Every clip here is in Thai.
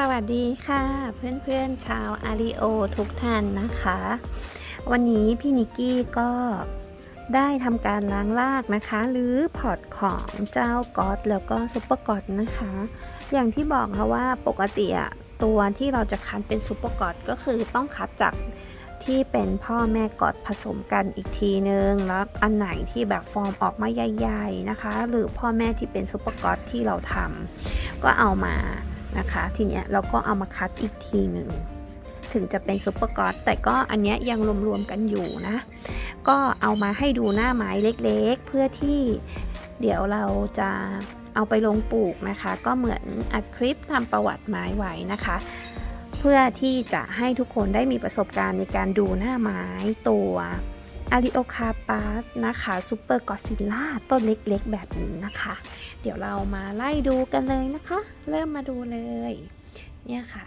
สวัสดีค่ะ เพื่อนๆชาวอาริโอทุกท่านนะคะ วันนี้พี่นิกกี้ก็ได้ทำการล้างลากนะคะ หรือพอร์ตของเจ้าก๊อตแล้วก็ซุปเปอร์ก๊อตนะคะ อย่างที่บอกค่ะว่าปกติอะตัวที่เราจะคัดเป็นซุปเปอร์ก๊อตก็คือต้องคัดจากที่เป็นพ่อแม่กอตผสมกันอีกทีนึง แล้วอันไหนที่แบบฟอร์มออกมาใหญ่ๆนะคะ หรือพ่อแม่ที่เป็นซุปเปอร์กอตที่เราทำก็เอามา นะคะ ทีเนี้ยเราก็เอามาคัดอีกทีหนึ่งถึงจะเป็นซุปเปอร์กอตแต่ก็อันเนี้ยยังรวมๆกันอยู่นะ ก็เอามาให้ดูหน้าไม้เล็กๆ เพื่อที่เดี๋ยวเราจะเอาไปลงปลูกนะคะ ก็เหมือนอัดคลิปทำประวัติไม้ไว้นะคะ เพื่อที่จะให้ทุกคนได้มีประสบการณ์ในการดูหน้าไม้ตัว อาริโอคาปาสนะคะซูเปอร์กอซิล่าต้นเล็กๆ แบบนี้นะคะ เดี๋ยวเรามาไล่ดูกันเลยนะคะ เริ่มมาดูเลย เนี่ยค่ะ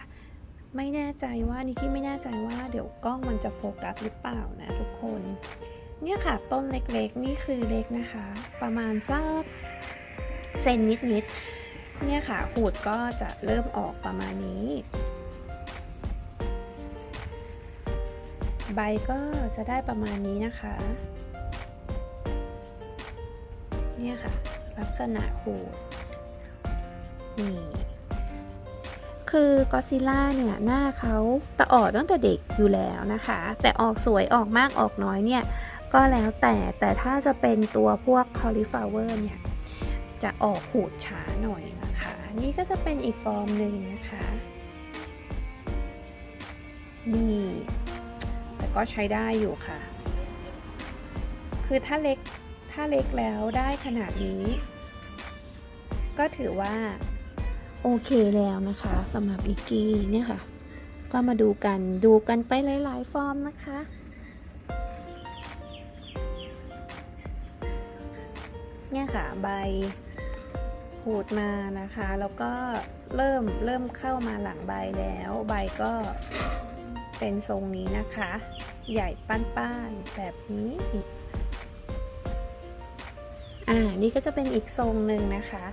ไม่แน่ใจว่านิกกี้ไม่แน่ใจว่าเดี๋ยวกล้องมันจะโฟกัสหรือเปล่านะทุกคน เนี่ยค่ะต้นเล็กๆ นี่คือเล็กนะคะ ประมาณสักเซนนิดๆเนี่ยค่ะหูดก็จะเริ่มออกประมาณนี้ ใบก็จะได้ประมาณนี้นะคะ เนี่ยค่ะ ลักษณะหูดนี่คือกอซิล่าเนี่ยหน้าเขาตะออกตั้งแต่เด็กอยู่แล้วนะคะ แต่ออกสวยออกมากออกน้อยเนี่ย ก็แล้วแต่แต่ถ้าจะเป็นตัวพวกคอลิฟลาเวอร์เนี่ยจะออกหูดช้าหน่อยนะคะ นี่ก็จะเป็นอีกฟอร์มหนึ่งนะคะนี่ ก็ใช้ได้อยู่ค่ะ คือถ้าเล็กถ้าเล็กแล้วได้ขนาดนี้ ก็ถือว่า โอเคแล้วนะคะสำหรับอิกกี้เนี่ยค่ะ ก็มาดูกันดูกันไปหลายๆฟอร์มนะคะเนี่ยค่ะใบหูดมานะคะ แล้วก็เริ่มเริ่มเข้ามาหลังใบแล้ว ใบก็เป็นทรงนี้นะคะ ใหญ่ป้านๆแบบนี้อ่านี่ก็จะเป็นอีกทรงหนึ่งนะคะ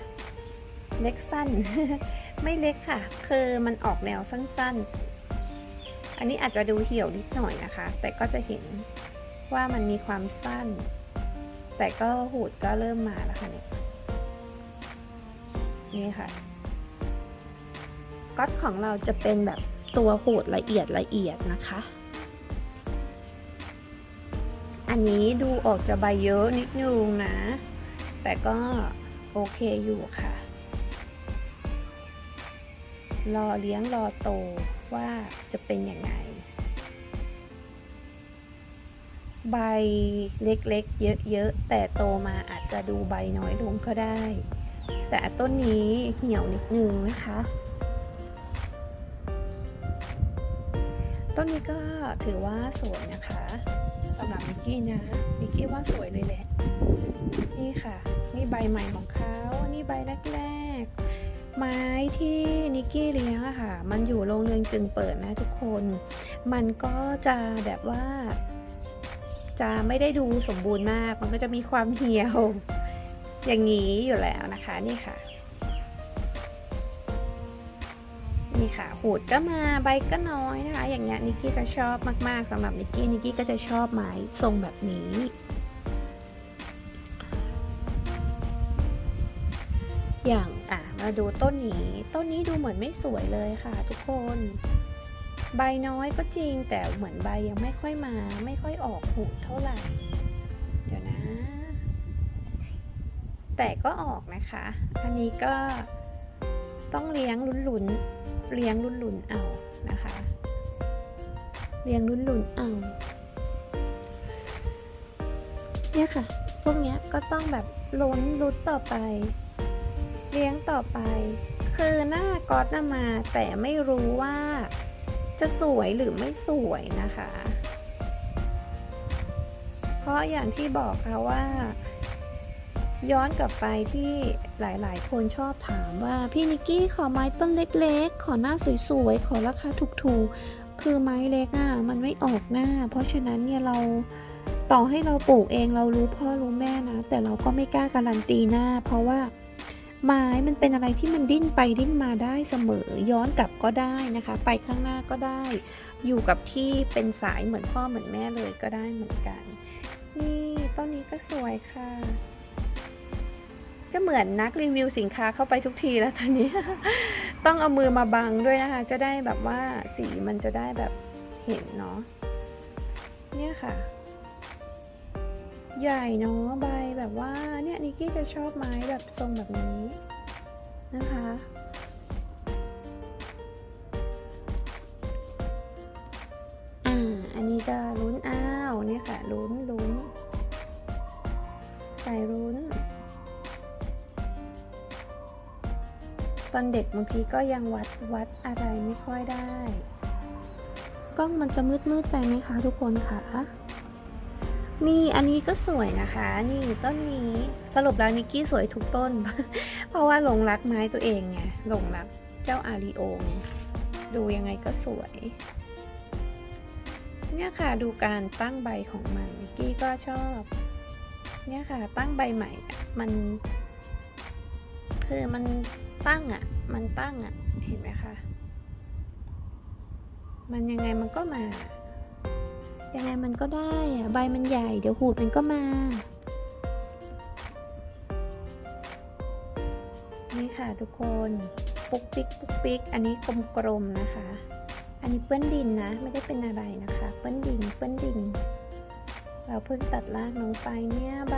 เล็กสั้น ไม่เล็กค่ะ คือมันออกแนวสั้นๆ อันนี้อาจจะดูเหี่ยวนิดหน่อยนะคะ แต่ก็จะเห็นว่ามันมีความสั้น แต่ก็หูดก็เริ่มมาแล้วค่ะเนี่ยนี่ค่ะก๊อตของเราจะเป็นแบบตัวหูดละเอียดละเอียดนะคะ อันนี้ดูออกจะใบเยอะนิดนึงนะ แต่ก็โอเคอยู่ค่ะ รอเลี้ยงรอโตว่าจะเป็นยังไง ใบเล็กๆ เยอะๆ แต่โตมาอาจจะดูใบน้อยลงก็ได้ แต่ต้นนี้เหี่ยวนิดนึงนะคะ ต้นนี้ก็ถือว่าสวยนะคะำหรับนิกกี้นะนิกกี้ว่าสวยเลยแหละ นี่ค่ะ นี่ใบใหม่ของเขา นี่ใบแรกๆ ไม้ที่นิกกี้เลี้ยงอะค่ะ มันอยู่โรงเรือนกึ่งเปิดนะทุกคน มันก็จะแบบว่า จะไม่ได้ดูสมบูรณ์มาก มันก็จะมีความเหี่ยว อย่างนี้อยู่แล้วนะคะ นี่ค่ะ นี่ค่ะหูดก็มาใบก็น้อยนะคะ อย่างเงี้ยนิกกี้จะชอบมากๆสำหรับนิกกี้นิกกี้ก็จะชอบไม้ทรงแบบนี้อย่างอะมาดูต้นนี้ ต้นนี้ดูเหมือนไม่สวยเลยค่ะ ทุกคน ใบน้อยก็จริง แต่เหมือนใบยังไม่ค่อยมา ไม่ค่อยออกหูดเท่าไหร่ เดี๋ยวนะ แต่ก็ออกนะคะ อันนี้ก็ ต้องเลี้ยงลุ้นๆเลี้ยงลุ้นๆเอานะคะ เลี้ยงลุ้นๆเอาเนี่ยค่ะ พวกเนี้ยก็ต้องแบบลุ้นลุ้นต่อไป เลี้ยงต่อไป คือหน้าก๊อตมา แต่ไม่รู้ว่าจะสวยหรือไม่สวยนะคะ เพราะอย่างที่บอกค่ะว่า ย้อนกลับไปที่หลายๆ คนชอบถามว่าพี่นิกกี้ขอไม้ต้นเล็กๆ ขอหน้าสวยๆ ขอราคาถูกๆ คือไม้เล็กอะมันไม่ออกหน้า เพราะฉะนั้นเนี่ยเราต่อให้เราปลูกเองเรารู้พ่อรู้แม่นะ แต่เราก็ไม่กล้าการันตีหน้า เพราะว่าไม้มันเป็นอะไรที่มันดิ้นไปดิ้นมาได้เสมอ ย้อนกลับก็ได้นะคะ ไปข้างหน้าก็ได้ อยู่กับที่เป็นสายเหมือนพ่อเหมือนแม่เลยก็ได้เหมือนกัน นี่ต้นนี้ก็สวยค่ะ จะเหมือนนักรีวิวสินค้าเข้าไปทุกทีแล้วตอนนี้ ต้องเอามือมาบังด้วยนะคะ จะได้แบบว่าสีมันจะได้แบบเห็นเนาะเนี่ยค่ะ ใหญ่เนาะใบแบบว่าเนี่ยนิกกี้จะชอบไม้แบบทรงแบบนี้นะคะอันนี้จะลุ้นอ้าวเนี่ยค่ะลุ้นลุ้นใส่ลุ้น ตอนเด็กบางทีก็ยังวัดวัดอะไรไม่ค่อยได้ กล้องมันจะมืดมืดไปไหมคะทุกคนคะนี่อันนี้ก็สวยนะคะ นี่ต้นนี้สรุปแล้วนิกกี้สวยทุกต้น เพราะว่าหลงรักไม้ตัวเองไงหลงรักเจ้าอาริโอไงดูยังไงก็สวย เนี่ยค่ะดูการตั้งใบของมันนิกกี้ก็ชอบ เนี่ยค่ะตั้งใบใหม่มันคือมัน ตั้งอะ มันตั้งอะ เห็นไหมคะ มันยังไงมันก็มา ยังไงมันก็ได้อะใบมันใหญ่ เดี๋ยวหูดมันก็มา นี่ค่ะทุกคน ปุกปิ๊กปุกปิ๊ก อันนี้กลมๆนะคะ อันนี้เปื้อนดินนะ ไม่ได้เป็นอะไรนะคะ เปื้อนดิน เปื้อนดิน เราเพิ่งตัดรากลงไปเนี่ยใบ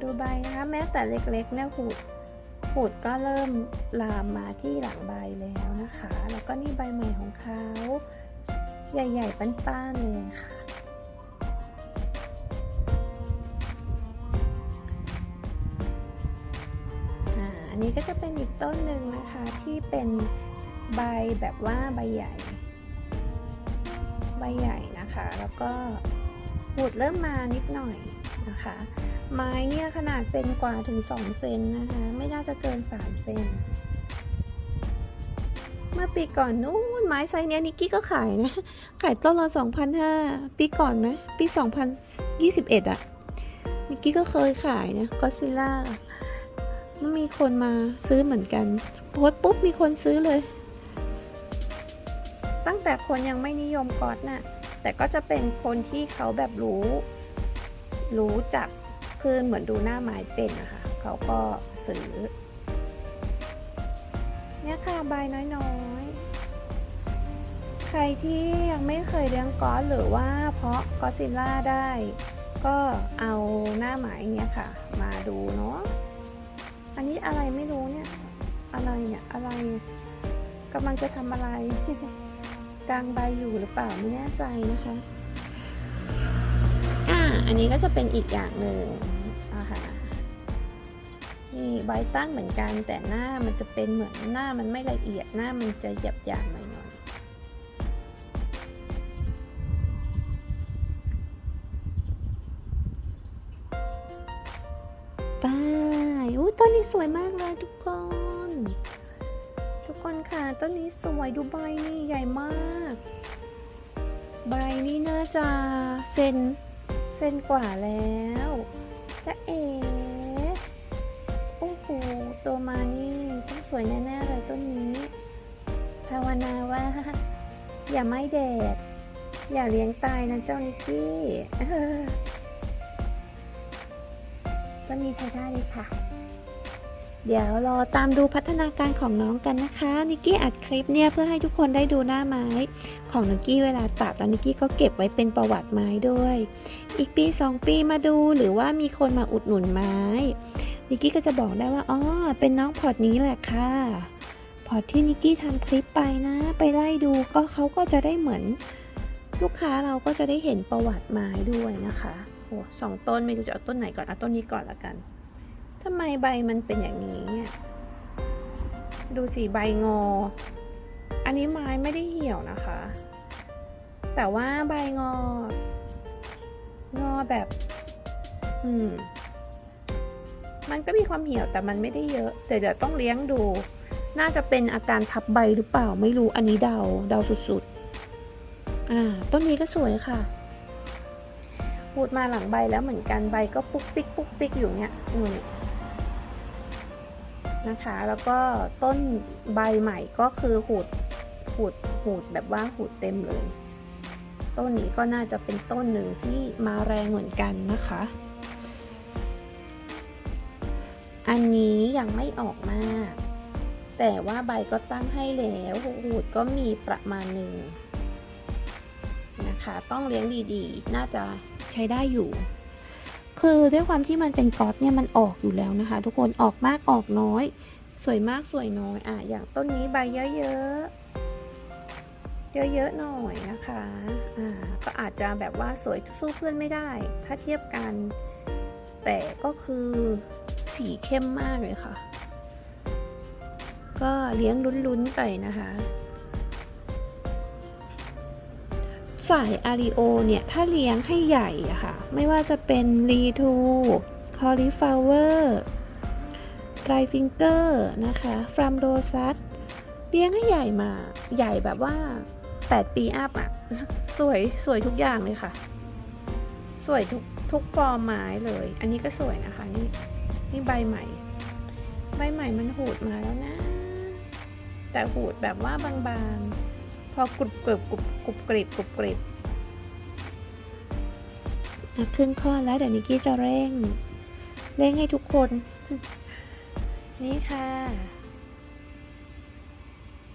ดูใบนะคะ แม้แต่เล็กๆเนี่ยหูด หูดก็เริ่มลามมาที่หลังใบแล้วนะคะ แล้วก็นี่ใบใหม่ของเขาใหญ่ๆป้านๆเลยค่ะ อันนี้ก็จะเป็นอีกต้นหนึ่งนะคะที่เป็นใบแบบว่าใบใหญ่ ใบใหญ่นะคะ แล้วก็หูดเริ่มมานิดหน่อย นะคะ ไม้เนี่ยขนาดเซนกว่าถึง 2 เซนนะคะ ไม่น่าจะเกิน 3 เซน เมื่อปีก่อนนู้นไม้ไซส์เนี้ยนิกกี้ก็ขายนะ ขายต้นละ2,500 ปีก่อนไหมปี 2021อะนิกกี้ก็เคยขายนะก็ซิล่ามันมีคนมาซื้อเหมือนกันโพสปุ๊บมีคนซื้อเลย ตั้งแต่คนยังไม่นิยมก๊อตน่ะแต่ก็จะเป็นคนที่เขาแบบรู้ รู้จักคือเหมือนดูหน้าไม้เป็นนะคะเขาก็ซื้อ เนี่ยค่ะใบน้อยๆ ใครที่ยังไม่เคยเลี้ยงก๊อตหรือว่าเพาะกอซิลล่าได้ ก็เอาหน้าไม้เนี่ยค่ะ มาดูเนาะอันนี้อะไรไม่รู้เนี่ย อะไรเนี่ยอะไรกำลังจะทำอะไรกลางใบอยู่หรือเปล่าไม่แน่ใจนะคะ อ่าอันนี้ก็จะเป็นอีกอย่างหนึ่งอะค่ะนี่ใบตั้งเหมือนกันแต่หน้ามันจะเป็นเหมือนหน้ามันไม่ละเอียดหน้ามันจะหยาบหยาบๆหน่อยหน่อยๆป้ายอุ้ยต้นนี้สวยมากเลยทุกคน ทุกคนค่ะต้นนี้สวยดูใบนี่ใหญ่มาก ใบนี้น่าจะเซนเซนกว่าแล้วจะเอ๋โอ้โหตัวมานี่ต้องสวยแน่ๆเลยต้นนี้ ภาวนาว่า อย่าไม่แดด อย่าเลี้ยงตายนะเจ้านิกกี้เออต้นนี้ใช้ได้เลยค่ะ เดี๋ยวรอตามดูพัฒนาการของน้องกันนะคะ นิกกี้อัดคลิปเนี่ยเพื่อให้ทุกคนได้ดูหน้าไม้ ของนิกกี้เวลาตัดแล้วนิกกี้ก็เก็บไว้เป็นประวัติไม้ด้วย อีกปี 2 ปีมาดูหรือว่ามีคนมาอุดหนุนไม้ นิกกี้ก็จะบอกได้ว่าอ๋อเป็นน้องพอร์ตนี้แหละค่ะ พอร์ตที่นิกกี้ทำคลิปไปนะ ไปไล่ดูก็เขาก็จะได้เหมือน ลูกค้าเราก็จะได้เห็นประวัติไม้ด้วยนะคะโอ้สองต้นไม่รู้จะเอาต้นไหนก่อนเอาต้นนี้ก่อนละกัน ทำไมใบมันเป็นอย่างนี้เนี่ย ดูสิใบงอ อันนี้ไม้ไม่ได้เหี่ยวนะคะ แต่ว่าใบงอ งอแบบ อืม มันก็มีความเหี่ยวแต่มันไม่ได้เยอะ แต่เดี๋ยวต้องเลี้ยงดู น่าจะเป็นอาการทับใบหรือเปล่าไม่รู้ อันนี้เดา เดาสุดๆ อ่า ต้นนี้ก็สวยค่ะพูดมาหลังใบแล้วเหมือนกันใบก็ปุ๊กปิ๊กปุ๊กปิ๊กอยู่เนี่ยนี่ นะคะ แล้วก็ต้นใบใหม่ก็คือหูดหูดหูดแบบว่าหูดเต็มเลย ต้นนี้ก็น่าจะเป็นต้นหนึ่งที่มาแรงเหมือนกันนะคะ อันนี้ยังไม่ออกมาก แต่ว่าใบก็ตั้งให้แล้วหูดก็มีประมาณหนึ่งนะคะ ต้องเลี้ยงดีๆ น่าจะใช้ได้อยู่ คือด้วยความที่มันเป็นก๊อตเนี่ยมันออกอยู่แล้วนะคะ ทุกคนออกมากออกน้อย สวยมากสวยน้อยอะอย่างต้นนี้ใบเยอะๆเยอะๆหน่อยนะคะอ่าก็อาจจะแบบว่าสวยสู้เพื่อนไม่ได้ ถ้าเทียบกัน แต่ก็คือสีเข้มมากเลยค่ะ ก็เลี้ยงลุ้นๆไปนะคะ สายอาริโอเนี่ยถ้าเลี้ยงให้ใหญ่อะค่ะ ไม่ว่าจะเป็นรีทูคอลิฟลาเวอร์ไรฟิงเกอร์นะคะฟรัมโดซัสเลี้ยงให้ใหญ่มาใหญ่แบบว่า 8 ปีอัพอะสวยสวยทุกอย่างเลยค่ะ สวยทุกทุกฟอร์มไม้เลย อันนี้ก็สวยนะคะนี่นี่ใบใหม่ ใบใหม่มันหูดมาแล้วนะ แต่หูดแบบว่าบางๆ พอกรุบกรุบกรุบกรุบกริบกรุบกริบอะครึ่งข้อแล้วเดี๋ยวนิกกี้จะเร่ง เร่งให้ทุกคน นี่ค่ะ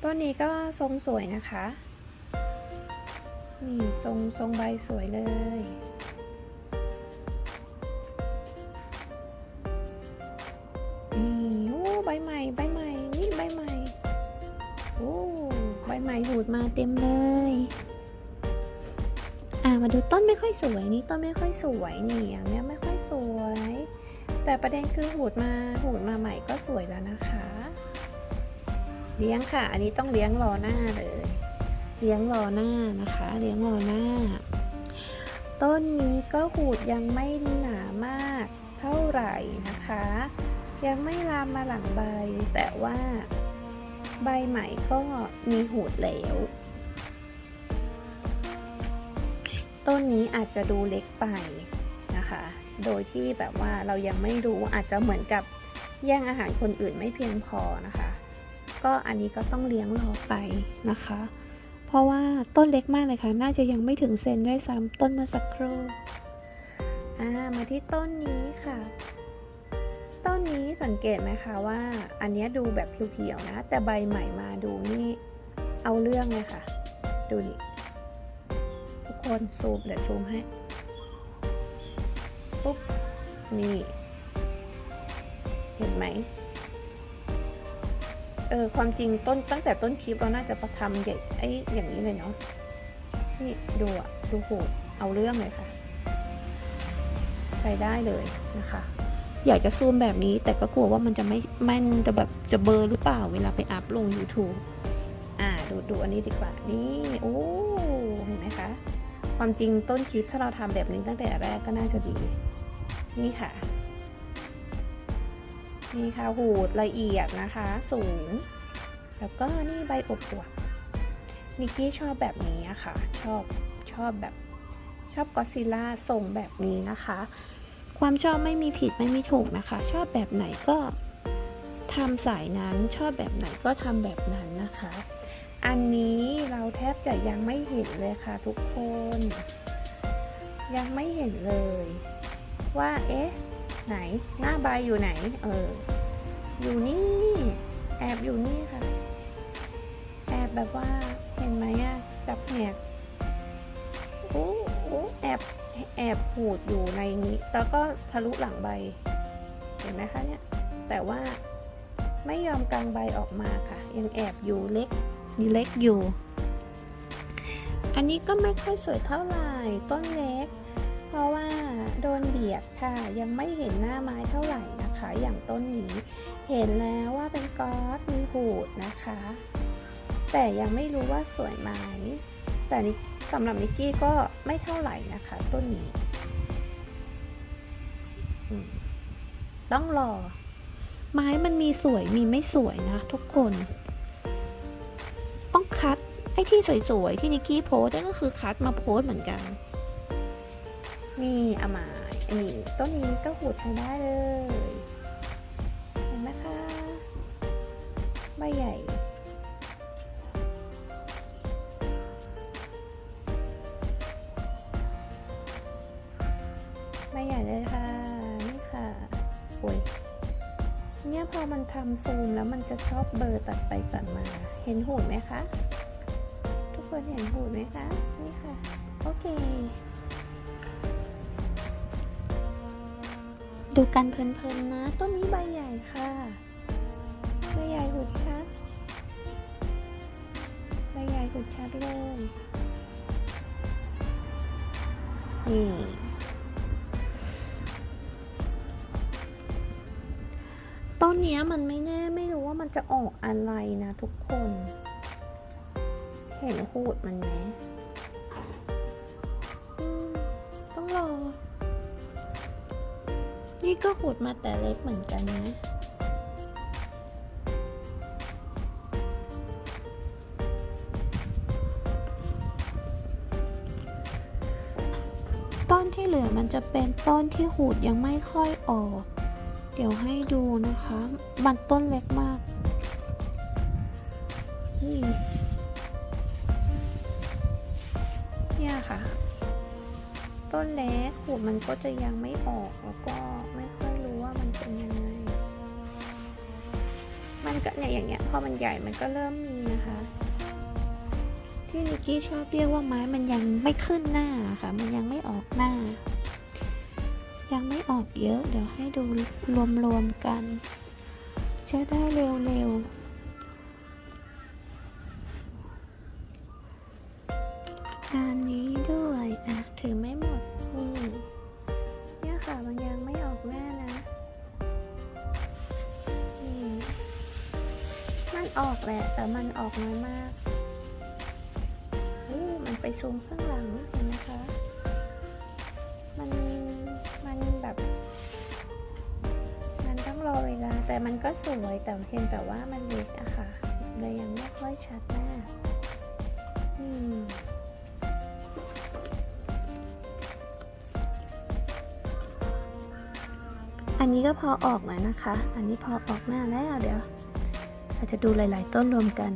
ต้นนี้ก็ทรงสวยนะคะ นี่ทรงทรงใบสวยเลย สวยนี่ต้นไม่ค่อยสวยนี่อย่างเนี้ยไม่ค่อยสวย แต่ประเด็นคือหูดมาหูดมาใหม่ก็สวยแล้วนะคะ เลี้ยงค่ะ อันนี้ต้องเลี้ยงรอหน้าเลย เลี้ยงรอหน้านะคะ เลี้ยงรอหน้า ต้นนี้ก็หูดยังไม่หนามากเท่าไหร่นะคะ ยังไม่ลามมาหลังใบแต่ว่าใบใหม่ก็มีหูดแล้ว ต้นนี้อาจจะดูเล็กไปนะคะ โดยที่แบบว่าเรายังไม่รู้อาจจะเหมือนกับแย่งอาหารคนอื่นไม่เพียงพอนะคะ ก็อันนี้ก็ต้องเลี้ยงรอไปนะคะ เพราะว่าต้นเล็กมากเลยค่ะ น่าจะยังไม่ถึงเซนด้วยซ้ำต้นเมื่อสักครู่อ่ามาที่ต้นนี้ค่ะ ต้นนี้สังเกตไหมคะว่าอันนี้ดูแบบเขียวๆนะ แต่ใบใหม่มาดูนี่เอาเรื่องเลยค่ะ ดูนี่ คนซูมเดี๋ยวซูมให้ปุ๊บนี่ เห็นไหมเออความจริงต้นตั้งแต่ต้นคลิปเราน่าจะประทำใหญ่ไอ้อย่างนี้เลยเนาะนี่ดูอะดูโหดเอาเรื่องเลยค่ะ ใช้ได้เลยนะคะ อยากจะซูมแบบนี้แต่ก็กลัวว่ามันจะไม่แม่นจะแบบจะเบลอหรือเปล่าเวลาไปอัพลง YouTube อ่าดูดูอันนี้ดีกว่า นี่ โอ้เห็นไหมคะ ความจริงต้นคลิปถ้าเราทำแบบนี้ตั้งแต่แรกก็น่าจะดี นี่ค่ะ นี่ค่ะหูดละเอียดนะคะ สูง แล้วก็นี่ใบอบอวบนิกกี้ชอบแบบนี้ะค่ะ ชอบชอบแบบชอบกอซิล่าทรงแบบนี้นะคะ ความชอบไม่มีผิดไม่มีถูกนะคะ ชอบแบบไหนก็ทำสายนั้นชอบแบบไหนก็ทำแบบนั้นนะคะ อันนี้เราแทบจะยังไม่เห็นเลยค่ะทุกคน ยังไม่เห็นเลย ว่าเอ๊ะ ไหนหน้าใบอยู่ไหน เออ อยู่นี่ แอบอยู่นี่ค่ะ แอบแบบว่าเห็นไหมอะจับแหกโอ้โอ้แอบแอบหูดอยู่ในนี้ แล้วก็ทะลุหลังใบ เห็นไหมคะเนี่ย แต่ว่าไม่ยอมกางใบออกมาค่ะ ยังแอบอยู่เล็ก เล็กอยู่ อันนี้ก็ไม่ค่อยสวยเท่าไหร่ต้นเล็ก เพราะว่าโดนเบียดค่ะ ยังไม่เห็นหน้าไม้เท่าไหร่นะคะ อย่างต้นนี้ เห็นแล้วว่าเป็นกอตมีหูดนะคะ แต่ยังไม่รู้ว่าสวยไหมแต่นี่สำหรับนิกกี้ก็ไม่เท่าไหร่นะคะ ต้นนี้ต้องรอ ไม้มันมีสวยมีไม่สวยนะทุกคน คัดไอ้ที่สวยๆที่นิกกี้โพสต์นั่นก็คือคัดมาโพสต์เหมือนกันนี่อามาอันนี้ต้นนี้ก็หูดใช้ได้เลยเห็นไหมคะใหญ่ใบใหญ่เลยค่ะ เนี่ยพอมันทำซูมแล้วมันจะชอบเบอร์ตัดไปตัดมา เห็นหูไหมคะ ทุกคนเห็นหูไหมคะ นี่ค่ะ โอเค ดูกันเพลินๆนะ ต้นนี้ใบใหญ่ค่ะใบใหญ่หุดชัด ใบใหญ่หุดชัดเลย นี่ นเนี้ยมันไม่แน่ไม่รู้ว่ามันจะออกอะไรนะทุกคน เห็นหูดมันไหมต้องรอ นี่ก็หูดมาแต่เล็กเหมือนกันนะต้นที่เหลือมันจะเป็นต้นที่หูดยังไม่ค่อยออก เดี๋ยวให้ดูนะคะ มันต้นเล็กมากนี่เนี่ยค่ะ ต้นเล็กหูดมันก็จะยังไม่ออกแล้วก็ไม่ค่อยรู้ว่ามันเป็นยังไง มันก็เนี่ยอย่างเงี้ยพอมันใหญ่มันก็เริ่มมีนะคะ ที่นิกกี้ชอบเรียกว่าไม้มันยังไม่ขึ้นหน้าค่ะ มันยังไม่ออกหน้า ยังไม่ออกเยอะ เดี๋ยวให้ดู รวมๆกัน จะได้เร็วๆอันนี้ด้วยอะถือไม่หมดนี่เนี่ยค่ะมันยังไม่ออกหน้านะนี่มันออกแหละแต่มันออกน้อยมากอู้มันไปซูมข้างหลังเห็นไหมคะ มันมันแบบ รอเวลาแต่มันก็สวยแต่เพียงแต่ว่ามันเล็กอะค่ะเลยยังไม่ค่อยชัดมากอืมอันนี้ก็พอออกแล้วนะคะ อันนี้พอออกหน้าแล้วเดี๋ยวเราจะดูหลาย ๆ ต้นรวมกัน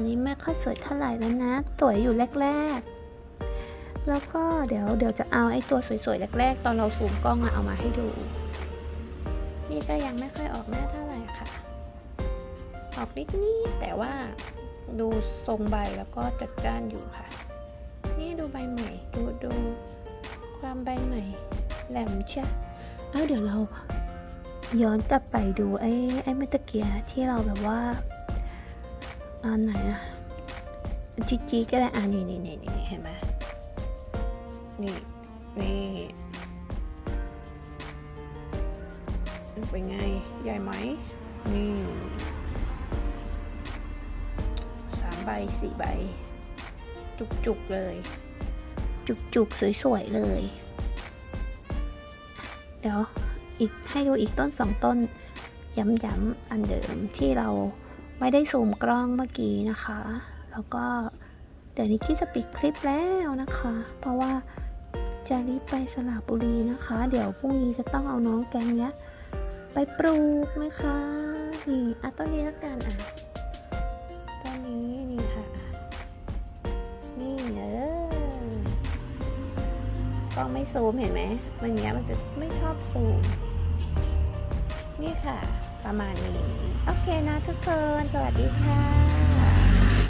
อันนี้ไม่ค่อยสวยเท่าไหร่แล้วนะสวยอยู่แรกๆ แล้วก็เดี๋ยวเดี๋ยวจะเอาไอ้ตัวสวยๆแรกๆ ตอนเราซูมกล้องอะเอามาให้ดู นี่ก็ยังไม่ค่อยออกหน้าเท่าไหร่ค่ะ ออกนิดนิดแต่ว่าดูทรงใบแล้วก็จัดจ้านอยู่ค่ะ นี่ดูใบใหม่ดูดูความใบใหม่แหลมเชียเอ้าเดี๋ยวเราย้อนกลับไปดูไอ้ไอ้เมื่อตเกียที่เราแบบว่า อันไหนอะจีจีก็ได้อ่านี่นี่นี่นี่เห็นไหมนี่นี่เป็นไง ใหญ่ไหม นี่สามใบสี่ใบ จุกๆเลย จุกๆ สวย ๆ เลย เดี๋ยวอีกให้ดูอีกต้นสองต้น ย้ำๆ อันเดิมที่เรา ไม่ได้ซูมกล้องเมื่อกี้นะคะ แล้วก็เดี๋ยวนิกกี้จะปิดคลิปแล้วนะคะ เพราะว่าจะรีบไปสระบุรีนะคะ เดี๋ยวพรุ่งนี้จะต้องเอาน้องแกงเนี้ยไปปลูกนะคะนี่อะต้นนี้ละกันอะต้นนี้นี่ค่ะ นี่เออกล้องไม่ซูมเห็นไหมมันเนี้ยมันจะไม่ชอบซูม นี่ค่ะ ประมาณนี้ โอเคนะทุกคน สวัสดีค่ะ